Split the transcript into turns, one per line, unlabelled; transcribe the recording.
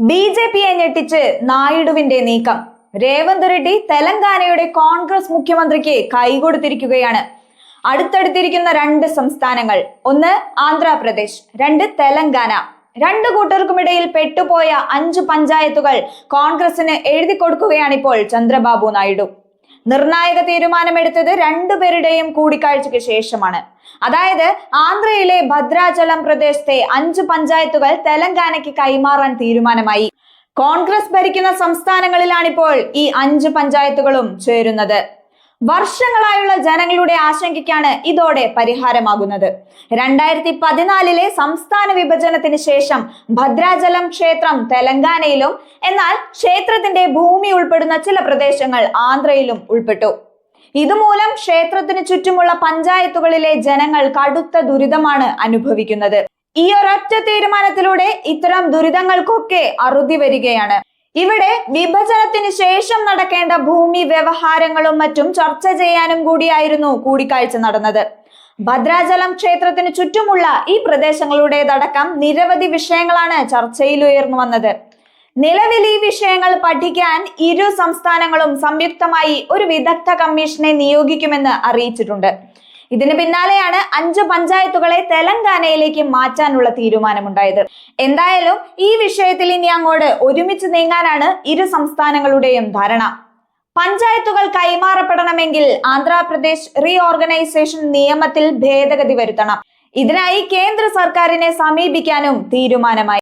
B J പിയെ ഞെട്ടിച്ച് നായിഡുവിന്റെ നീക്കം. രേവന്ത് റെഡ്ഡി തെലങ്കാനയുടെ കോൺഗ്രസ് മുഖ്യമന്ത്രിക്ക് കൈകൊടുത്തിരിക്കുകയാണ്. അടുത്തടുത്തിരിക്കുന്ന രണ്ട് സംസ്ഥാനങ്ങൾ. ഒന്ന് ആന്ധ്രാപ്രദേശ് രണ്ട് തെലങ്കാന. രണ്ടു കൂട്ടർക്കുമിടയിൽ പെട്ടുപോയ അഞ്ച് പഞ്ചായത്തുകൾ കോൺഗ്രസിന് എഴുതി കൊടുക്കുകയാണിപ്പോൾ ചന്ദ്രബാബു നായിഡു. നിർണായക തീരുമാനമെടുത്തത് രണ്ടുപേരുടെയും കൂടിക്കാഴ്ചയ്ക്ക് ശേഷമാണ്. അതായത് ആന്ധ്രയിലെ ഭദ്രാചലം പ്രദേശത്തെ അഞ്ച് പഞ്ചായത്തുകൾ തെലങ്കാനയ്ക്ക് കൈമാറാൻ തീരുമാനമായി. കോൺഗ്രസ് ഭരിക്കുന്ന സംസ്ഥാനങ്ങളിലാണിപ്പോൾ ഈ അഞ്ച് പഞ്ചായത്തുകളും ചേരുന്നത്. വർഷങ്ങളായുള്ള ജനങ്ങളുടെ ആശങ്കയ്ക്കാണ് ഇതോടെ പരിഹാരമാകുന്നത്. രണ്ടായിരത്തി പതിനാലിലെ സംസ്ഥാന വിഭജനത്തിന് ശേഷം ഭദ്രാചലം ക്ഷേത്രം തെലങ്കാനയിലും എന്നാൽ ക്ഷേത്രത്തിന്റെ ഭൂമി ഉൾപ്പെടുന്ന ചില പ്രദേശങ്ങൾ ആന്ധ്രയിലും ഉൾപ്പെട്ടു. ഇതുമൂലം ക്ഷേത്രത്തിന് ചുറ്റുമുള്ള പഞ്ചായത്തുകളിലെ ജനങ്ങൾ കടുത്ത ദുരിതമാണ് അനുഭവിക്കുന്നത്. ഈ ഒരൊറ്റ തീരുമാനത്തിലൂടെ ഇത്തരം ദുരിതങ്ങൾക്കൊക്കെ അറുതി വരികയാണ്. ഇവിടെ വിഭജനത്തിന് ശേഷം നടക്കേണ്ട ഭൂമി വ്യവഹാരങ്ങളും മറ്റും ചർച്ച ചെയ്യാനും കൂടിയായിരുന്നു കൂടിക്കാഴ്ച നടന്നത്. ഭദ്രാചലം ക്ഷേത്രത്തിന് ചുറ്റുമുള്ള ഈ പ്രദേശങ്ങളുടേതടക്കം നിരവധി വിഷയങ്ങളാണ് ചർച്ചയിൽ ഉയർന്നു വന്നത്. നിലവിൽ ഈ വിഷയങ്ങൾ പഠിക്കാൻ ഇരു സംസ്ഥാനങ്ങളും സംയുക്തമായി ഒരു വിദഗ്ധ കമ്മീഷനെ നിയോഗിക്കുമെന്ന് അറിയിച്ചിട്ടുണ്ട്. ഇതിന് പിന്നാലെയാണ് അഞ്ച് പഞ്ചായത്തുകളെ തെലങ്കാനയിലേക്ക് മാറ്റാനുള്ള തീരുമാനമുണ്ടായത്. എന്തായാലും ഈ വിഷയത്തിൽ ഇനി അങ്ങോട്ട് ഒരുമിച്ച് നീങ്ങാനാണ് ഇരു സംസ്ഥാനങ്ങളുടെയും ധാരണ. പഞ്ചായത്തുകൾ കൈമാറപ്പെടണമെങ്കിൽ ആന്ധ്രാപ്രദേശ് റീഓർഗനൈസേഷൻ നിയമത്തിൽ ഭേദഗതി വരുത്തണം. ഇതിനായി കേന്ദ്ര സർക്കാരിനെ സമീപിക്കാനും തീരുമാനമായി.